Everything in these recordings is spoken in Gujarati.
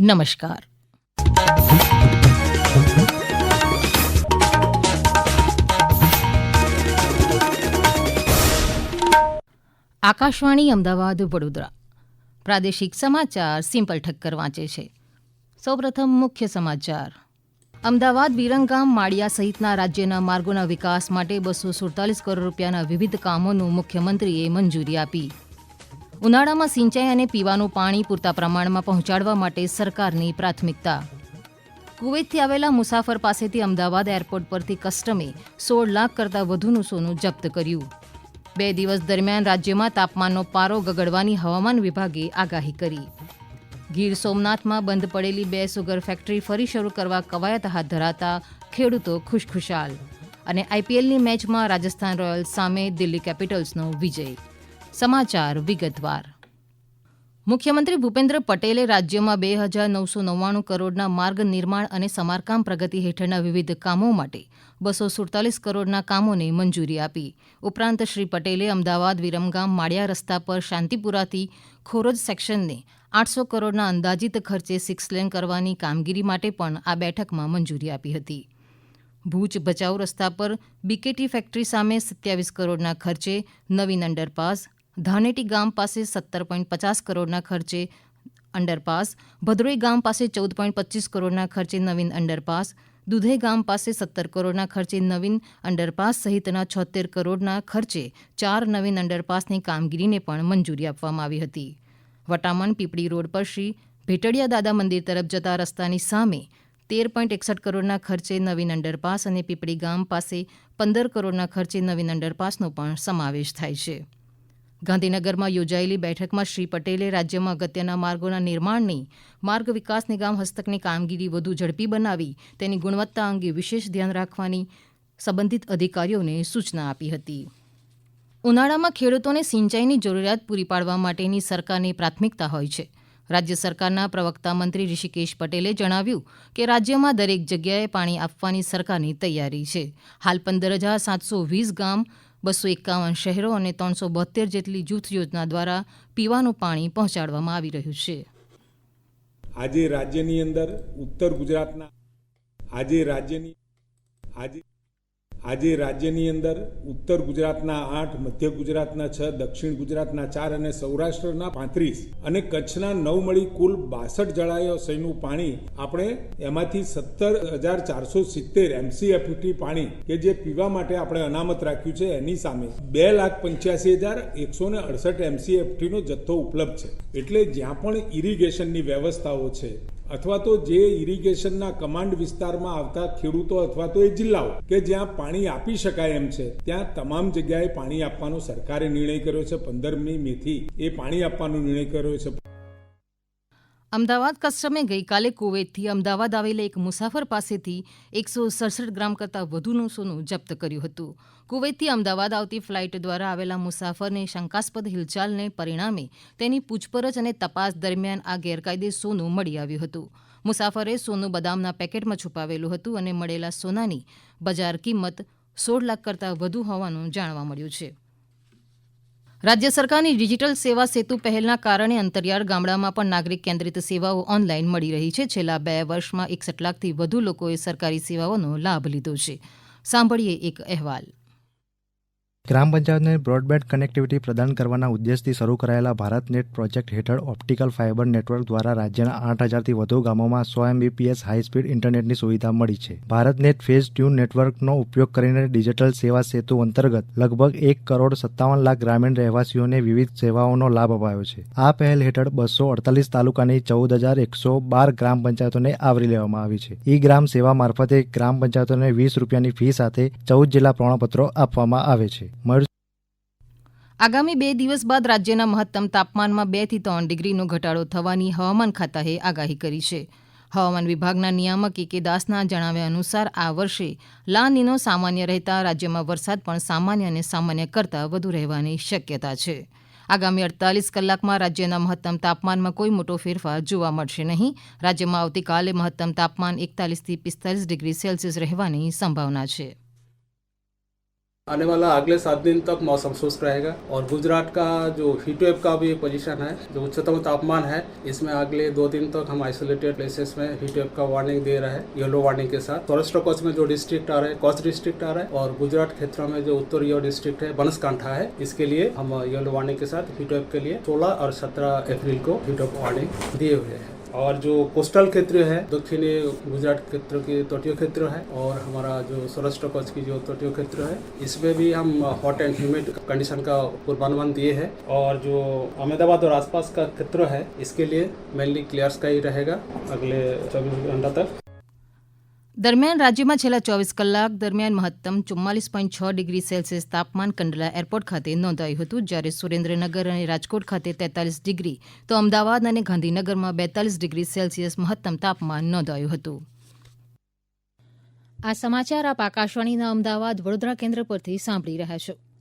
નમસ્કાર. આકાશવાણી અમદાવાદ, વડોદરા. પ્રાદેશિક સમાચાર સિમ્પલ ઠક્કર વાંચે છે. સૌપ્રથમ મુખ્ય સમાચાર. અમદાવાદ, વિરંગામ, માળિયા સહિતના રાજ્યના માર્ગોના વિકાસ માટે બસો સુડતાલીસ કરોડ રૂપિયાના વિવિધ કામોનું મુખ્યમંત્રીએ મંજૂરી આપી. ઉનાળામાં સિંચાઈ અને પીવાનું પાણી પૂરતા પ્રમાણમાં પહોંચાડવા માટે સરકારની પ્રાથમિકતા. કુવૈતથી આવેલા મુસાફર પાસેથી અમદાવાદ એરપોર્ટ પરથી કસ્ટમે સોળ લાખ કરતાં વધુનું સોનું જપ્ત કર્યું. બે દિવસ દરમિયાન રાજ્યમાં તાપમાનનો પારો ગગડવાની હવામાન વિભાગે આગાહી કરી. ગીર સોમનાથમાં બંધ પડેલી બે સુગર ફેક્ટરી ફરી શરૂ કરવા કવાયત હાથ ધરાતા ખેડૂતો ખુશખુશાલ. અને આઈપીએલની મેચમાં રાજસ્થાન રોયલ્સ સામે દિલ્હી કેપિટલ્સનો વિજય. સમાચાર વિગતવાર. મુખ્યમંત્રી ભૂપેન્દ્ર પટેલે રાજ્યમાં બે હજાર નવસો નવ્વાણું કરોડના માર્ગ નિર્માણ અને સમારકામ પ્રગતિ હેઠળના વિવિધ કામો માટે બસો સુડતાલીસ કરોડના કામોને મંજૂરી આપી. ઉપરાંત શ્રી પટેલે અમદાવાદ, વિરમગામ, માળિયા રસ્તા પર શાંતિપુરાથી ખોરજ સેક્શનને આઠસો કરોડના અંદાજિત ખર્ચે સિક્સ લેન કરવાની કામગીરી માટે પણ આ બેઠકમાં મંજૂરી આપી હતી. ભૂજ ભચાઉ રસ્તા પર બીકેટી ફેક્ટરી સામે સત્યાવીસ કરોડના ખર્ચે નવીન અંડરપાસ ધાનેટી ગામ પાસે સત્તર પોઈન્ટ પચાસ કરોડના ખર્ચે અંડરપાસ ભદ્રોઈ ગામ પાસે ચૌદ પોઈન્ટ પચીસ કરોડના ખર્ચે નવીન અંડરપાસ દુધઈ ગામ પાસે સત્તર કરોડના ખર્ચે નવીન અંડરપાસ સહિતના છોતેર કરોડના ખર્ચે ચાર નવીન અંડરપાસની કામગીરીને પણ મંજૂરી આપવામાં આવી હતી. વટામણ પીપળી રોડ પર શ્રી ભેટડિયા દાદા મંદિર તરફ જતા રસ્તાની સામે તેર પોઈન્ટ એકસઠ કરોડના ખર્ચે નવીન અંડરપાસ અને પીપળી ગામ પાસે પંદર કરોડના ખર્ચે નવીન અંડરપાસનો પણ સમાવેશ થાય છે. ગાંધીનગરમાં યોજાયેલી બેઠકમાં શ્રી પટેલે રાજ્યમાં અગત્યના માર્ગોના નિર્માણની, માર્ગ વિકાસ નિગમ હસ્તકની કામગીરી વધુ ઝડપી બનાવી, તેની ગુણવત્તા અંગે વિશેષ ધ્યાન રાખવાની સંબંધિત અધિકારીઓને સૂચના આપી હતી. ઉનાળામાં ખેડૂતોને સિંચાઈની જરૂરિયાત પૂરી પાડવા માટેની સરકારની પ્રાથમિકતા હોય છે. રાજ્ય સરકારના પ્રવક્તા મંત્રી ઋષિકેશ પટેલે જણાવ્યું કે રાજ્યમાં દરેક જગ્યાએ પાણી આપવાની સરકારની તૈયારી છે. હાલ પંદર હજાર સાતસો વીસ ગામ બસો એકાવન શહેરો અને ત્રણસો બોતેર જેટલી જૂથ યોજના દ્વારા પીવાનું પાણી પહોંચાડવામાં આવી રહ્યું છે. આજે રાજ્યની અંદર ઉત્તર ગુજરાતના આજે રાજ્યની આજે આજે રાજ્યની અંદર ઉત્તર ગુજરાતના આઠ, મધ્ય ગુજરાતના છ, દક્ષિણ ગુજરાતના ચાર અને સૌરાષ્ટ્રના પાંત્રીસ અને કચ્છના નવ મળી કુલ બાસઠ જળાશયનું પાણી આપણે એમાંથી સત્તર હજાર ચારસો સિત્તેર એમસીએફટી પાણી કે જે પીવા માટે આપણે અનામત રાખ્યું છે, એની સામે બે લાખ પંચ્યાસી હજાર એકસો ને અડસઠ એમસીએફટીનો જથ્થો ઉપલબ્ધ છે. એટલે જ્યાં પણ ઇરિગેશનની વ્યવસ્થાઓ છે અથવા તો જે ઇરિગેશનના કમાન્ડ વિસ્તારમાં આવતા ખેડૂતો અથવા તો એ જિલ્લાઓ કે જ્યાં પાણી આપી શકાય એમ છે, ત્યાં તમામ જગ્યાએ પાણી આપવાનો સરકારે નિર્ણય કર્યો છે. પંદરમી મેથી એ પાણી આપવાનો નિર્ણય કર્યો છે. અમદાવાદ કસ્ટમે ગઈકાલે કુવૈતથી અમદાવાદ આવેલા એક મુસાફર પાસેથી એકસો સડસઠ ગ્રામ કરતાં વધુનું સોનું જપ્ત કર્યું હતું. કુવૈતથી અમદાવાદ આવતી ફ્લાઇટ દ્વારા આવેલા મુસાફરને શંકાસ્પદ હિલચાલને પરિણામે તેની પૂછપરછ અને તપાસ દરમિયાન આ ગેરકાયદે સોનું મળી આવ્યું હતું. મુસાફરે સોનું બદામના પેકેટમાં છુપાવેલું હતું અને મળેલા સોનાની બજાર કિંમત સોળ લાખ કરતાં વધુ હોવાનું જાણવા મળ્યું છે. રાજ્ય સરકારની ડિજિટલ સેવા સેતુ પહેલના કારણે અંતરિયાળ ગામડામાં પણ નાગરિક કેન્દ્રિત સેવાઓ ઓનલાઈન મળી રહી છે. છેલ્લા બે વર્ષમાં એકસઠ લાખથી વધુ લોકોએ સરકારી સેવાઓનો લાભ લીધો છે. સાંભળીએ એક અહેવાલ. ગ્રામ પંચાયતને બ્રોડબેન્ડ કનેક્ટિવિટી પ્રદાન કરવાના ઉદ્દેશથી શરૂ કરાયેલા ભારત નેટ પ્રોજેક્ટ હેઠળ ઓપ્ટિકલ ફાઇબર નેટવર્ક દ્વારા રાજ્યના આઠ હજારથી વધુ ગામોમાં સો એમબીપીએસ હાઈસ્પીડ ઇન્ટરનેટની સુવિધા મળી છે. ભારત નેટ ફેઝ ટ્યુન નેટવર્કનો ઉપયોગ કરીને ડિજિટલ સેવા સેતુ અંતર્ગત લગભગ એક કરોડ સત્તાવન લાખ ગ્રામીણ રહેવાસીઓને વિવિધ સેવાઓનો લાભ અપાયો છે. આ પહેલ હેઠળ બસો અડતાલીસ તાલુકાની ચૌદ હજાર એકસો બાર ગ્રામ પંચાયતોને આવરી લેવામાં આવી છે. ઈ ગ્રામ સેવા મારફતે ગ્રામ પંચાયતોને વીસ રૂપિયાની ફી સાથે ચૌદ જિલ્લા પ્રમાણપત્રો આપવામાં આવે છે. આગામી બે દિવસ બાદ રાજ્યના મહત્તમ તાપમાનમાં બેથી ત્રણ ડિગ્રીનો ઘટાડો થવાની હવામાન ખાતાએ આગાહી કરી છે. હવામાન વિભાગના નિયામક કે દાસના જણાવ્યા અનુસાર આ વર્ષે લાનીનો સામાન્ય રહેતા રાજ્યમાં વરસાદ પણ સામાન્ય અને સામાન્ય કરતાં વધુ રહેવાની શક્યતા છે. આગામી અડતાલીસ કલાકમાં રાજ્યના મહત્તમ તાપમાનમાં કોઈ મોટો ફેરફાર જોવા મળશે નહીં. રાજ્યમાં આવતીકાલે મહત્તમ તાપમાન એકતાલીસથી પિસ્તાલીસ ડિગ્રી સેલ્સિયસ રહેવાની સંભાવના છે. आने वाला अगले सात दिन तक मौसम शुष्क रहेगा और गुजरात का जो हीट वेव का भी पोजीशन है, जो उच्चतम तापमान है, इसमें अगले दो दिन तक हम आइसोलेटेड प्लेसेस में हीट वेव का वार्निंग दे रहे हैं येलो वार्निंग के साथ। सौराष्ट्र कच्छ में जो डिस्ट्रिक्ट आ रहे हैं कच्छ डिस्ट्रिक्ट आ रहा है और गुजरात क्षेत्र में जो उत्तरीय डिस्ट्रिक्ट है बनसकांठा है, इसके लिए हम येलो वार्निंग के साथ हीट वेव के लिए 16 और 17 अप्रैल को हीट वेव वार्निंग दिए हुए हैं। और जो कोस्टल क्षेत्र है, दक्षिणी गुजरात क्षेत्र के तटीय क्षेत्र है और हमारा जो सौराष्ट्र कच्छ की जो तटीय क्षेत्र है, इसमें भी हम हॉट एंड ह्यूमिड कंडीशन का पूर्वानुमान दिए हैं और जो अहमदाबाद और आसपास का क्षेत्र है, इसके लिए मेनली क्लियर स्काई रहेगा अगले चौबीस घंटा तक। દરમિયાન રાજ્યમાં છેલ્લા ચોવીસ કલાક દરમિયાન મહત્તમ ચુમ્માલીસ પોઈન્ટ છ ડિગ્રી સેલ્સિયસ તાપમાન કંડલા એરપોર્ટ ખાતે નોંધાયું હતું. જ્યારે સુરેન્દ્રનગર અને રાજકોટ ખાતે તેતાલીસ ડિગ્રી, તો અમદાવાદ અને ગાંધીનગરમાં બેતાલીસ ડિગ્રી સેલ્સિયસ મહત્તમ તાપમાન નોંધાયું હતું. આ સમાચાર આપ આકાશવાણીના અમદાવાદ વડોદરા કેન્દ્ર પરથી સાંભળી રહ્યા છો.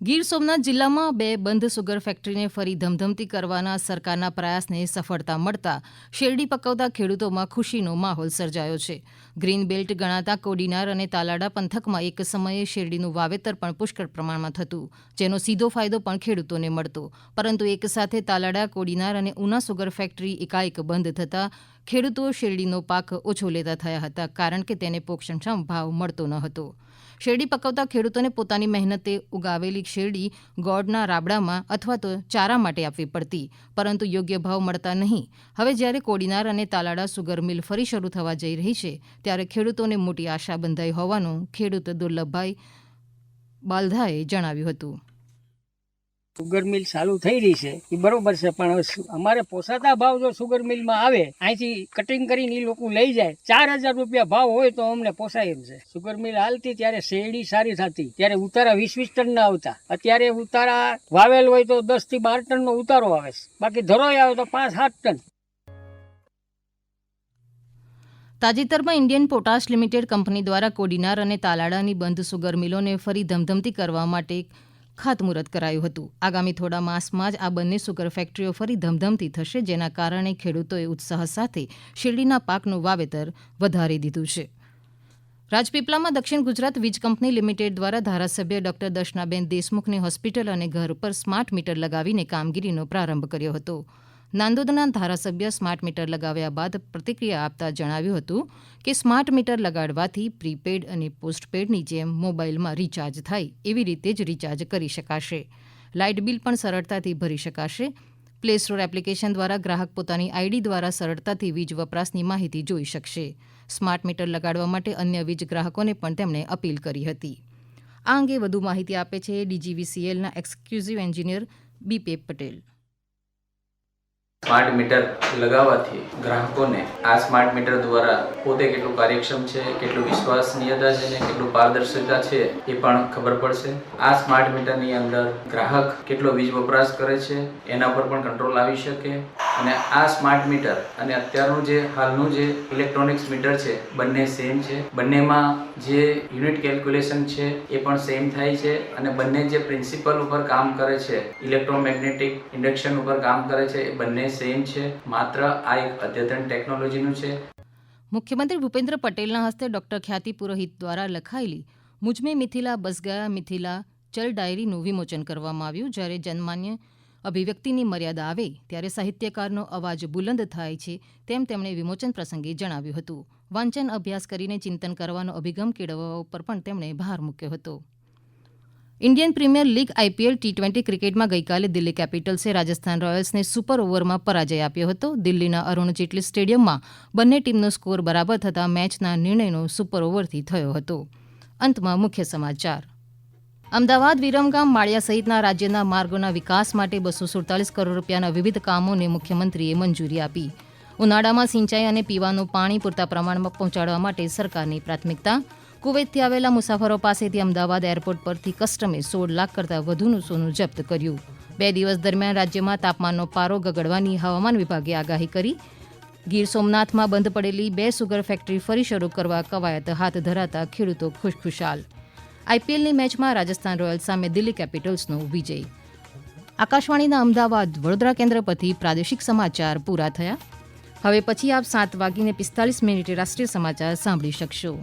ગીર સોમનાથ જિલ્લામાં બે બંધ સુગર ફેક્ટરીને ફરી ધમધમતી કરવાના સરકારના પ્રયાસને સફળતા મળતા શેરડી પકવતા ખેડૂતોમાં ખુશીનો માહોલ સર્જાયો છે. ગ્રીન બેલ્ટ ગણાતા કોડીનાર અને તાલાડા પંથકમાં એક સમયે શેરડીનું વાવેતર પણ પુષ્કળ પ્રમાણમાં થતું, જેનો સીધો ફાયદો પણ ખેડૂતોને મળતો. પરંતુ એક સાથે તાલાડા, કોડીનાર અને ઉના સુગર ફેક્ટરી એકાએક બંધ થતાં ખેડૂતો શેરડીનો પાક ઓછો લેતા થયા હતા, કારણ કે તેને પોષણક્ષમ ભાવ મળતો ન હતો. શેરડી પકવતા ખેડૂતોને પોતાની મહેનતે ઉગાવેલી શેરડી ગોળના રાબડામાં અથવા તો ચારા માટે આપવી પડતી, પરંતુ યોગ્ય ભાવ મળતા નહીં. હવે જ્યારે કોડીનાર અને તાલાડા સુગર મિલ ફરી શરૂ થવા જઈ રહી છે, ત્યારે ખેડૂતોને મોટી આશા બંધાઈ હોવાનું ખેડૂત દુર્લભભાઈ બાલધાએ જણાવ્યું હતું. સુગર મિલ ચાલુ થઈ રહી છે એ બરોબર છે, પણ અમારે પોસાતા ભાવ જો સુગર મિલમાં આવે, અહીંથી કટિંગ કરીને એ લોકો લઈ જાય, ચાર હજાર રૂપિયા ભાવ હોય તો અમને પોસાય એમ છે. સુગર મિલ હાલતી ત્યારે શેરડી સારી થતી, ત્યારે ઉતારા વીસ વીસ ટન ના આવતા. અત્યારે ઉતારા વાવેલ હોય તો દસથી બાર ટન નો ઉતારો આવે બાકી ધરોય આવે તો પાંચ સાત ટન. તાજેતરમાં ઇન્ડિયન પોટાશ લિમિટેડ કંપની દ્વારા કોડીનાર અને તાલાડાની બંધ સુગર મિલોને ફરી ધમધમતી કરવા માટે ખાતમુહૂર્ત કરાયું હતું. આગામી થોડા માસમાં જ આ બંને સુગર ફેક્ટરીઓ ફરી ધમધમતી થશે, જેના કારણે ખેડૂતોએ ઉત્સાહ સાથે શેરડીના પાકનું વાવેતર વધારી દીધું છે. રાજપીપળામાં દક્ષિણ ગુજરાત વીજ કંપની લિમિટેડ દ્વારા ધારાસભ્ય ડોક્ટર દર્શનાબેન દેશમુખની હોસ્પિટલ અને ઘર પર સ્માર્ટ મીટર લગાવીને કામગીરીનો પ્રારંભ કર્યો હતો. નાંદોદના ધારાસભ્ય સ્માર્ટ મીટર લગાવ્યા બાદ પ્રતિક્રિયા આપતા જણાવ્યું હતું કે સ્માર્ટ મીટર લગાડવાથી પ્રીપેડ અને પોસ્ટપેડની જેમ મોબાઈલમાં રિચાર્જ થાય એવી રીતે જ રિચાર્જ કરી શકાશે. લાઇટ બિલ પણ સરળતાથી ભરી શકાશે. પ્લે સ્ટોર એપ્લિકેશન દ્વારા ગ્રાહક પોતાની આઈડી દ્વારા સરળતાથી વીજ વપરાશની માહિતી જોઈ શકશે. સ્માર્ટ મીટર લગાડવા માટે અન્ય વીજ ગ્રાહકોને પણ તેમણે અપીલ કરી હતી. આ અંગે વધુ માહિતી આપે છે ડીજીવીસીએલના executive engineer બીપે Patel. Smart meter લગાવવાથી ગ્રાહકોને આ સ્માર્ટ મીટર દ્વારા પોતે કેટલું કાર્યક્ષમ છે, કેટલું વિશ્વસનીયતા છે અને કેટલું પારદર્શિતા છે એ પણ ખબર પડશે. આ સ્માર્ટ મીટરની અંદર ગ્રાહક કેટલો વીજ વપરાશ કરે છે, એના પર પણ કંટ્રોલ આવી શકે અને આ સ્માર્ટ મીટર અને અત્યારનું જે, હાલનું જે ઇલેક્ટ્રોનિક્સ મીટર છે, બંને સેમ છે. બંનેમાં જે યુનિટ કેલ્ક્યુલેશન છે એ પણ સેમ થાય છે અને બંને જે પ્રિન્સિપલ ઉપર કામ કરે છે, ઇલેક્ટ્રોમેગ્નેટિક ઇન્ડક્શન ઉપર કામ કરે છે, એ સેમ છે. માત્ર આ એક અદ્યતન ટેકનોલોજીનું છે. મુખ્યમંત્રી ભૂપેન્દ્ર પટેલના હસ્તે ડોક્ટર ખ્યાતિ પુરોહિત દ્વારા લખાયેલી મુજમે મિથિલા બસ ગયા મિથિલા ચલ ડાયરીનું વિમોચન કરવામાં આવ્યું. જ્યારે જનમાન્ય અભિવ્યક્તિની મર્યાદા આવે ત્યારે સાહિત્યકારનો અવાજ બુલંદ થાય છે તેમ તેમણે વિમોચન પ્રસંગે જણાવ્યું હતું. વાંચન અભ્યાસ કરીને ચિંતન કરવાનો અભિગમ કેળવવા ઉપર પણ તેમણે ભાર મૂક્યો હતો. Indian Premier League IPL T twenty ક્રિકેટમાં ગઈકાલે દિલ્હી કેપિટલ્સે રાજસ્થાન રોયલ્સને સુપર ઓવરમાં પરાજય આપ્યો હતો. દિલ્હીના અરુણ જેટલી સ્ટેડિયમમાં બંને ટીમનો સ્કોર બરાબર થતાં મેચના નિર્ણયનો સુપર ઓવરથી થયો હતો. અંતમાં મુખ્ય સમાચાર. અમદાવાદ, વિરમગામ, માળિયા સહિતના રાજ્યના માર્ગોના વિકાસ માટે બસો સુડતાલીસ કરોડ રૂપિયાના વિવિધ કામોને મુખ્યમંત્રીએ મંજૂરી આપી. ઉનાળામાં સિંચાઈ અને પીવાનું પાણી પૂરતા પ્રમાણમાં પહોંચાડવા માટે સરકારની પ્રાથમિકતા કુવૈતથી આવેલા મુસાફરો પાસેથી અમદાવાદ એરપોર્ટ પરથી કસ્ટમે સોળ લાખ કરતાં વધુનું સોનું જપ્ત કર્યું. બે દિવસ દરમિયાન રાજ્યમાં તાપમાનનો પારો ગગડવાની હવામાન વિભાગે આગાહી કરી. ગીર સોમનાથમાં બંધ પડેલી બે સુગર ફેક્ટરી ફરી શરૂ કરવા કવાયત હાથ ધરાતા ખેડૂતો ખુશખુશાલ. આઈપીએલની મેચમાં રાજસ્થાન રોયલ્સ સામે દિલ્હી કેપિટલ્સનો વિજય. આકાશવાણીના અમદાવાદ વડોદરા કેન્દ્ર પરથી પ્રાદેશિક સમાચાર પૂરા થયા. હવે પછી આપ સાત વાગીને પિસ્તાલીસ મિનિટે રાષ્ટ્રીય સમાચાર સાંભળી શકશો.